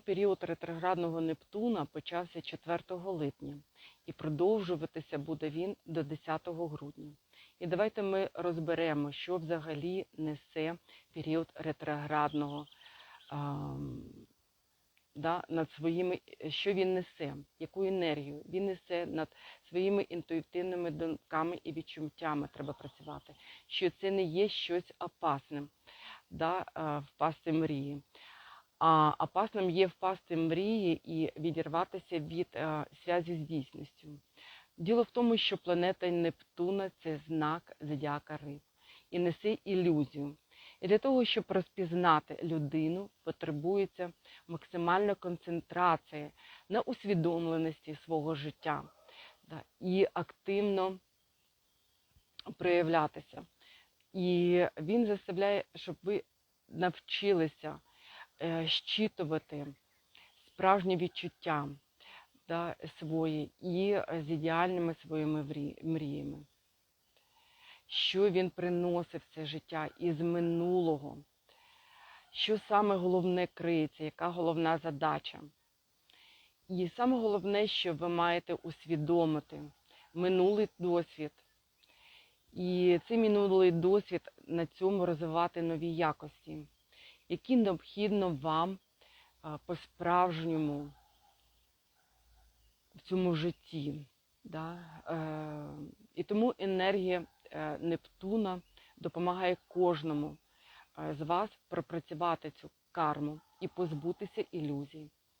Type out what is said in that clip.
Період ретроградного Нептуна почався 4 липня і продовжуватися буде він до 10 грудня. І давайте ми розберемо, що взагалі несе період ретроградного ам, да, над своїми, що він несе, яку енергію він несе над своїми інтуїтивними думками і відчуттями треба працювати, що це не є щось опасним, да, а, впасти мрії. А опасним є впасти мрії і відірватися від е, зв'язі з дійсністю. Діло в тому, що планета Нептуна це знак зодіака риб і несе ілюзію. І для того, щоб розпізнати людину, потребується максимальна концентрація на усвідомленості свого життя да, і активно проявлятися. І він заставляє, щоб ви навчилися щитувати справжні відчуття да, свої і е, з ідеальними своїми мріями. Що він приносив це життя із минулого, що саме головне криється, яка головна задача. І саме головне, що ви маєте усвідомити минулий досвід. І цей минулий досвід на цьому розвивати нові якості, які необхідно вам по-справжньому в цьому житті. Да? Е, і тому енергія е, Нептуна допомагає кожному е, з вас пропрацювати цю карму і позбутися ілюзій.